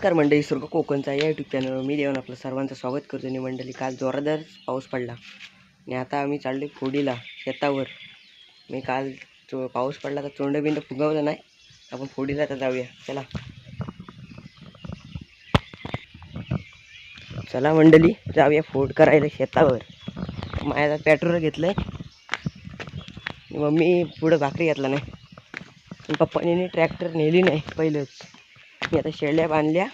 नमस्कार मंडळी सुर्ग कोकणचा या यूट्यूब चॅनलवर मी देऊन आपलं सर्वांचं स्वागत करतो. आणि मंडळी काल जोरदार पाऊस पडला. आणि आता आम्ही चाललो फोडीला शेतावर. मी काल चो पाऊस पडला तर चोंडबिंड फुगवलं नाही. आपण फोडीला तर जाऊया. चला. चला मंडळी जाऊया फोड करायला शेतावर. माझ्या पेट्रोल घेतलं आहे मम्मी पुढं भाकरी घेतला नाही. पप्पाने ट्रॅक्टर नेली नाही पहिलंच. मी आता शेळ्या बांधल्या.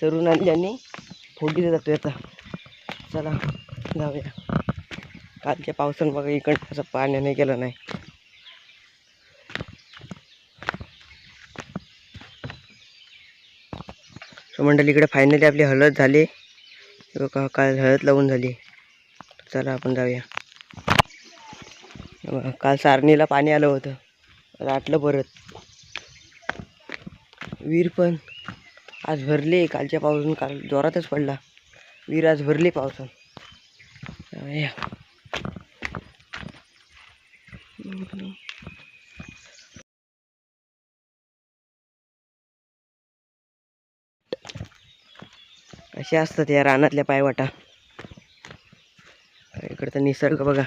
चरून आणल्या आणि फोडीला जातो आता. चला जाऊया. कालच्या पावसानं बघा इकडं असं पाण्याने गेलं नाही. मंडळी इकडे फायनली आपली हळद झाली. का काल हळद लावून झाली. चला आपण जाऊया. काल सारणीला पाणी आलं होतं. राटलं परत. विहीर पण. आज भरले कालच्या पावसानं काल जोरातच पडला. विहीर आज भरले पावसानं या. अशा असतात या रानातल्या पायवाटा. इकडचा निसर्ग बघा.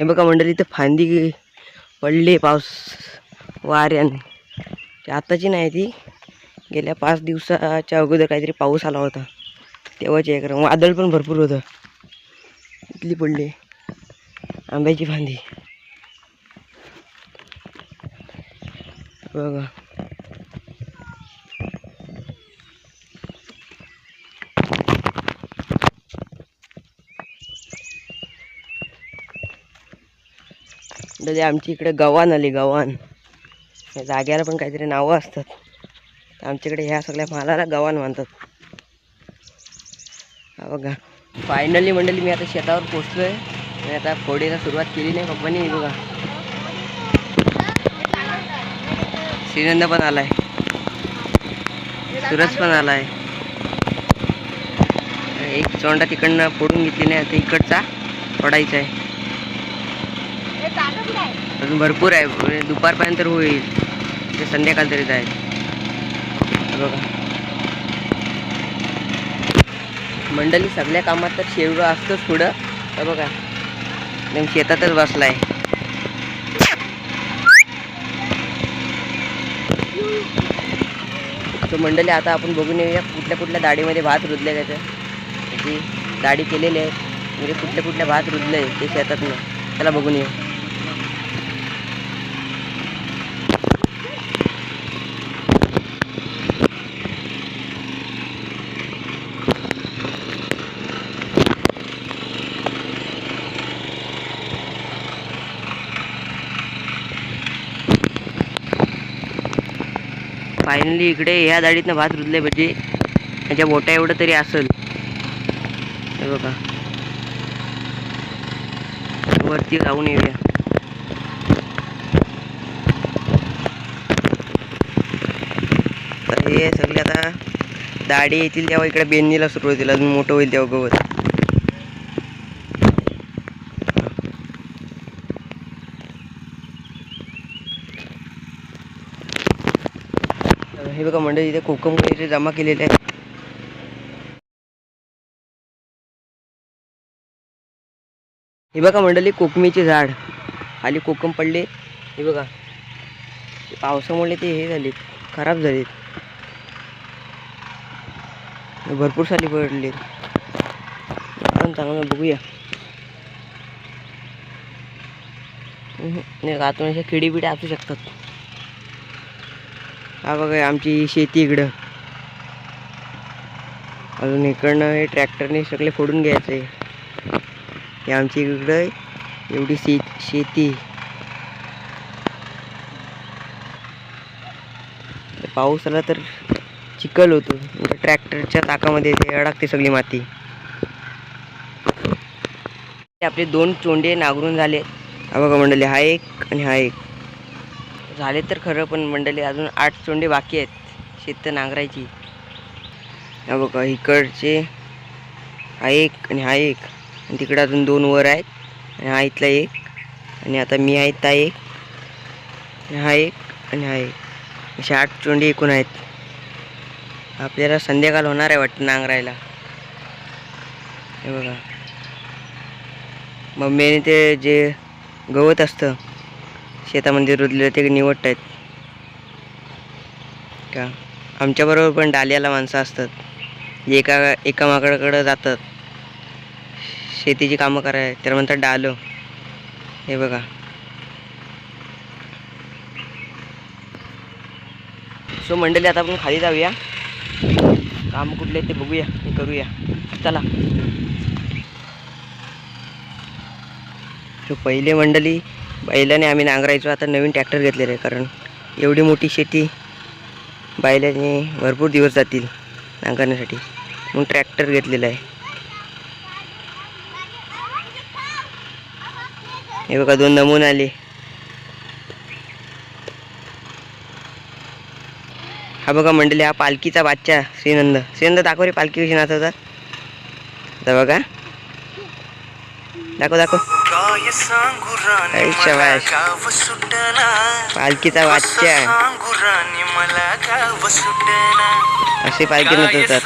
हे बघा मंडळी इथं फांदी पडली पाऊस वाऱ्याने. आत्ताची नाही ती गेल्या पाच दिवसाच्या अगोदर काहीतरी पाऊस आला होता. तेव्हाची एक वादळ पण भरपूर होतं. इथली पडली आंब्याची फांदी. बघा. म्हणजे आमच्या इकडे गव्हाण आली गव्हाण. या जाग्याला पण काहीतरी नावं असतात. तर आमच्याकडे ह्या सगळ्या मालाला गव्हाण म्हणतात बघा. फायनली मंडळी मी आता शेतावर पोचलो आहे आणि आता फोडीला सुरुवात केली नाही पप्पानी बघा. श्रीनंद पण आलाय. सूरज पण आलाय. एक चोंडा तिकडनं फोडून घेतली नाही आता इकडचा फोडायचा आहे अजून भरपूर आहे. म्हणजे दुपारपर्यंत होईल. ते संध्याकाळ तरी जाईल. बघा. मंडळी सगळ्या कामात तर शेवडं असतंच पुढं. तर बघा. एकदम शेतातच बसलाय. तो मंडळी आता आपण बघून येऊया कुठल्या कुठल्या दाढीमध्ये भात रुजले त्याचं. त्याची दाढी केलेली आहे. म्हणजे कुठल्या कुठल्या भात रुजलं आहे ते शेतातनं. त्याला बघून येऊ. फायनली इकडे ह्या दाढीतनं भात रुजले म्हणजे पाहिजे त्याच्या बोटा एवढं तरी असेल. हे बघा. वरती जाऊन येऊया. हे सगळे आता दाढी येतील तेव्हा इकडे बेंदीला सुरू होतील अजून मोठं होईल तेव्हा गवत. हे मंडळ इथे कोकम वगैरे जमा केलेले आहे हे बघा मंडळी कोकमीचे झाड. खाली कोकम पडले. हे बघा. पावसामुळे ते हे झाले खराब झाले भरपूर साली पडले पण चांगलं बघूया. हम्म, आतून अशा किडी बिड्या असू शकतात. हा बघा आमची शेती इकडं. अजून इकडनं हे ट्रॅक्टरने सगळे फोडून घ्यायचं. आहे हे आमची इकडं एवढी शे शेती. पाऊस आला तर चिखल होतो. ट्रॅक्टरच्या ताकामध्ये ते अडकते सगळी माती. आपले दोन चोंडे नांगरून झाले. हा बघा मंडळी हा एक आणि हा एक. झाले तर खरं पण मंडळी अजून आठ चोंडे बाकी आहेत शेत नांगरायची. हा बघा इकडचे हा एक आणि हा एक. आणि तिकडे अजून दोन वर आहेत आणि हा इथला एक आणि आता मी आहे ता एक हा एक आणि हा एक. अशा आठ चोंडे एकूण आहेत. आपल्याला संध्याकाळ होणार आहे वाटतं नांगरायला. हे बघा. मम्मीने ते जे गवत असतं शेतामध्ये रुजलेलं ते निवडत आहेत का? आमच्याबरोबर पण डाल्याला माणसं असतात. जे एका एका माकडाकडं जातात. शेतीची कामं कराय त्याला म्हणतात डालो. हे बघा. सो मंडळी आता आपण खाली जाऊया. काम कुठले ते बघूया ते करूया. चला. सो पहिले मंडळी बैलाने आम्ही नांगरायचो. आता नवीन ट्रॅक्टर घेतलेलं आहे कारण एवढी मोठी शेती बैलाने भरपूर दिवस जातील नांगरण्यासाठी. मग ट्रॅक्टर घेतलेला आहे. हे बघा दोन नमुने आले. हा बघा मंडळी हा पालखीचा बादशा श्रीनंद. श्रीनंद दाखव रे पालखी कशी नाचवतात. आता बघा. दाखव दाखव. पालखीचा सुटना. असे पालखी सुटना.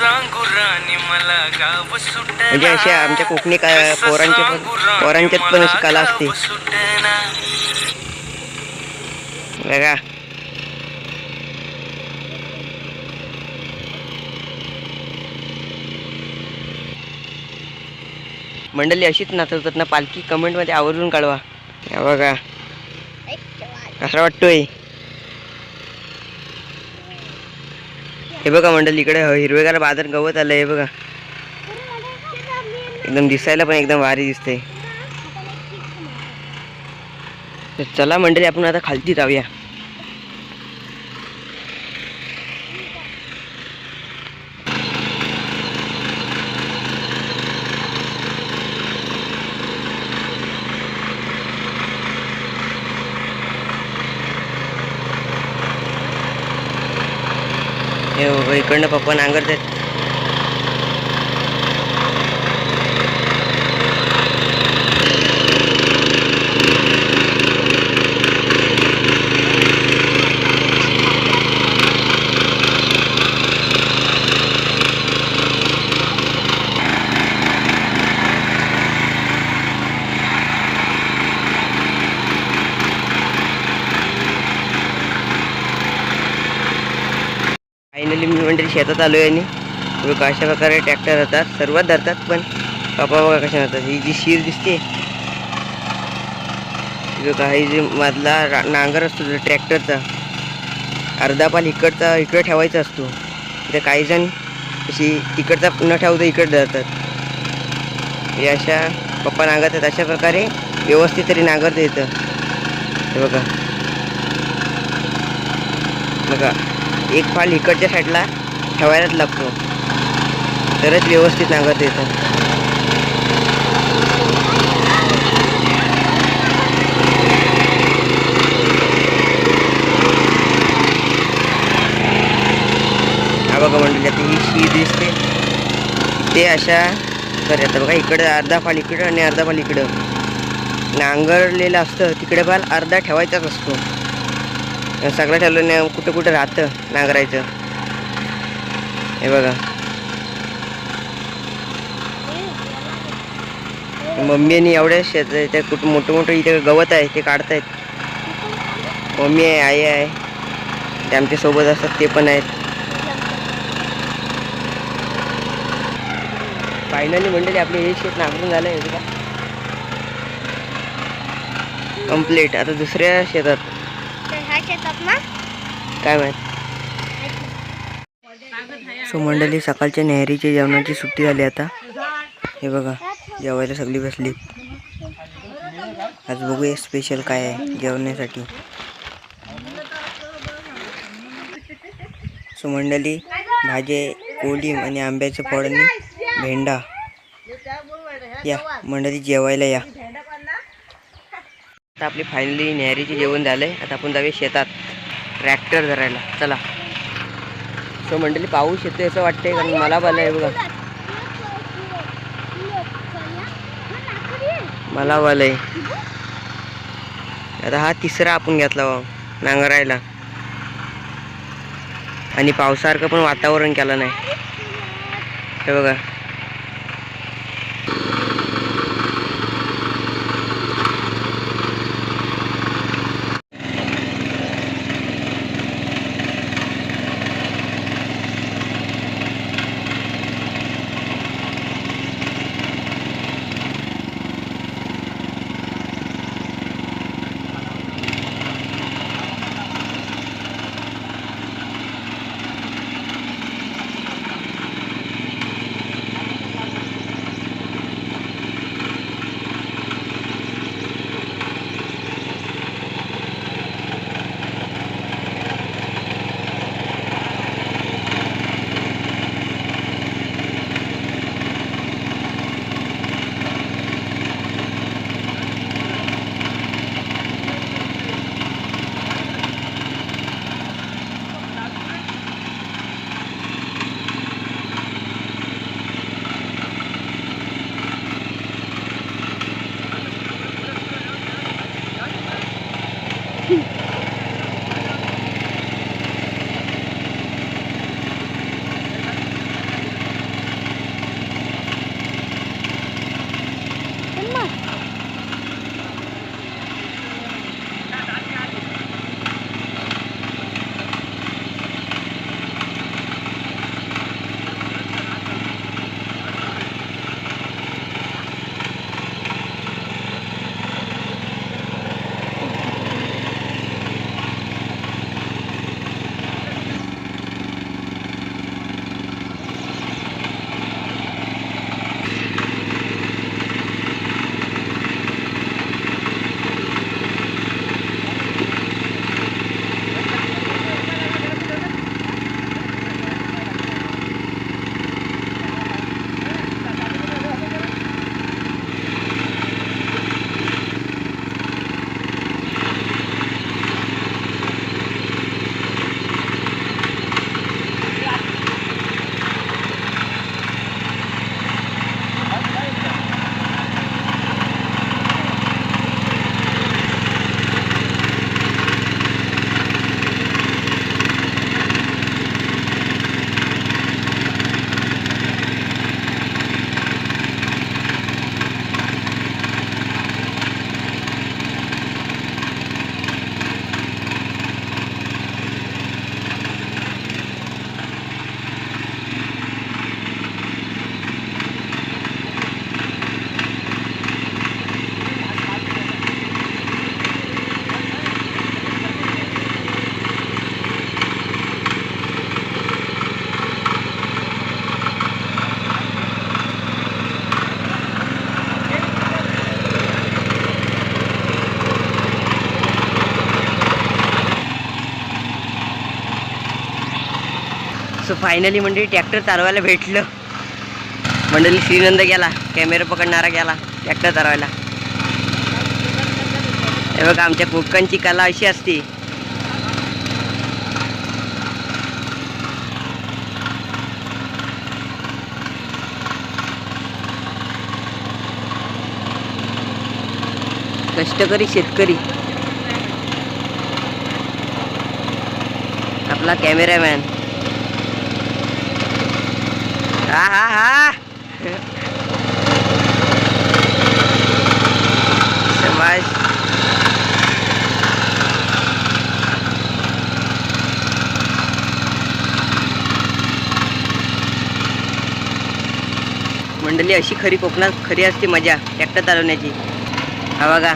म्हणजे असे आमच्या कोकणी पोरांचे पण पोरांच्यात पण अशी कला असते. बघा. मंडळी अशीच नाचवतात ना पालखी कमेंटमध्ये आवर्जून काढवा. या बघा. कसा वाटतोय. हे बघा मंडळी इकडे हिरवेगार बाजार गवत आलं हे बघा. एकदम दिसायला पण एकदम भारी दिसते चला मंडळी आपण आता खालती जाऊया. हे बघा, इकडनं पप्पा नांगरतात फायनली मी शेतात आलो आहे आणि अशा प्रकारे ट्रॅक्टर राहतात सर्वात धरतात पण कापा बघा कशा राहतात ही जी शीर दिसते काही जे मधला नांगर असतो जो ट्रॅक्टरचा अर्धा पाल इकडचा इकडे ठेवायचा असतो. तर काही जण अशी इकडचा न ठेवता इकडे धरतात. हे अशा पप्पा नांगरतात अशा प्रकारे व्यवस्थित तरी नांगरता येतं हे बघा. बघा एक फाल इकडच्या साईडला ठेवायलाच लागतो. तरच व्यवस्थित नांगरता येतं. हा बघा मंडळी आता ही शी दिसते. ते अशा करतात बघा इकडं अर्धा फाल इकडं आणि अर्धा फाल इकडं. नांगरलेलं असतं तिकडे फाल अर्धा ठेवायचाच असतो. सगळं ठेवलं नाही कुठं कुठं राहतं नांगरायचं. हे बघा. मम्मीने एवढ्या शेत ते कुठं मोठं मोठं इथे गवत आहे ते काढतायत. मम्मी आहे आई आहे. ते आमच्यासोबत असतात ते पण आहेत. फायनली मंडळी आपले हे शेत नांगरून झालं आहे बघा. कंप्लीट आता दुसऱ्या शेतात. ह्या शेतात ना काय माहीत? सो मंडळी सकाळच्या नेहरीच्या जेवणाची सुट्टी झाली आता. हे बघा जेवायला सगळी बसली. आज बघूया स्पेशल काय आहे जेवण्यासाठी. सो मंडळी भाजी कोलिम आणि आंब्याचं फळ आणि भेंडा. या मंडळी जेवायला या. आता आपली फायनली नेहरीचे जेवण झालंय. आता आपण जाऊया शेतात. ट्रॅक्टर धरायला. चला. सो मंडळी पाऊस येते असं वाटते कारण मला पण आहे बघा. मला वाल आहे. आता हा तिसरा आपण घेतला बा नांगरायला. आणि पावसासारखं पण वातावरण केलं नाही. हे बघा. फायनली मंडळी ट्रॅक्टर चालवायला भेटलं. मंडळी श्रीनंद गेला कॅमेरा पकडणारा गेला ट्रॅक्टर चालवायला. हे बघा आमच्या कोकणची कला अशी असते. कष्टकरी शेतकरी. आपला कॅमेरामॅन हा हा हा. शाबाश मंडळी अशी खरी कोकणात खरी असते मजा. ट्रॅक्टर चालवण्याची हा बघा.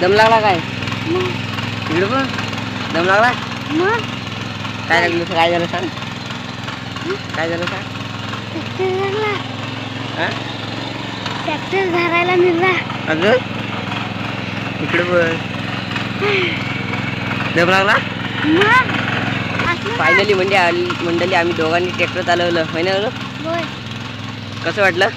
दम लागला काय? इकडे बघ. दम लागला? काय लागलं काय झालं सांग. काय झालं सांग. ट्रॅक्टर हा? धरायला मिळला अजून इकडे बघ. दम लागला? फायनली म्हणजे आली- मंडळी आम्ही दोघांनी ट्रॅक्टर चालवलं. होय ना कसं वाटलं?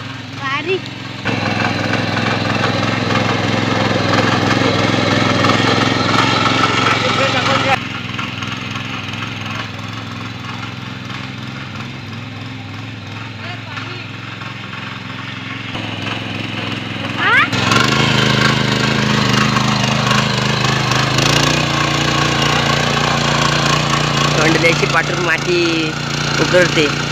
Puberty.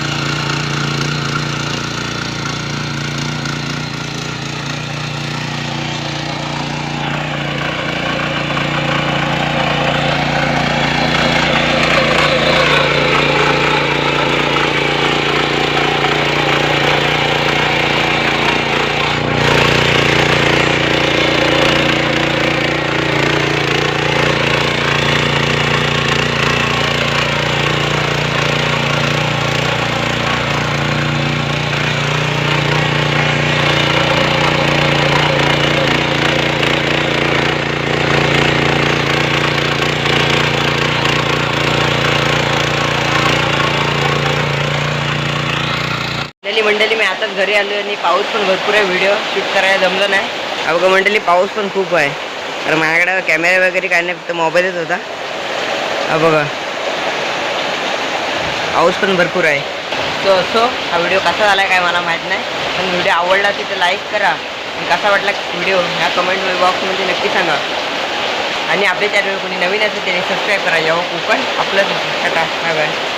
मंडळी मंडळी मी आताच घरी आलो आणि पाऊस पण भरपूर आहे. व्हिडिओ शूट करायला जमलं नाही. अगं मंडळी पाऊस पण खूप आहे. तर माझ्याकडे कॅमेरा वगैरे काय नाही फक्त मोबाईलच होता. हा बघा. पाऊस पण भरपूर आहे. तो असो हा व्हिडिओ कसा झाला काय मला माहीत नाही. पण व्हिडिओ आवडला तिथे लाईक करा. आणि कसा वाटला व्हिडिओ ह्या कमेंट बॉक्समध्ये नक्की सांगा. आणि आपल्या चॅनल कोणी नवीन असेल त्याने सबस्क्राईब करा. जेव्हा कोकण आपलंच टाटा बाय बाय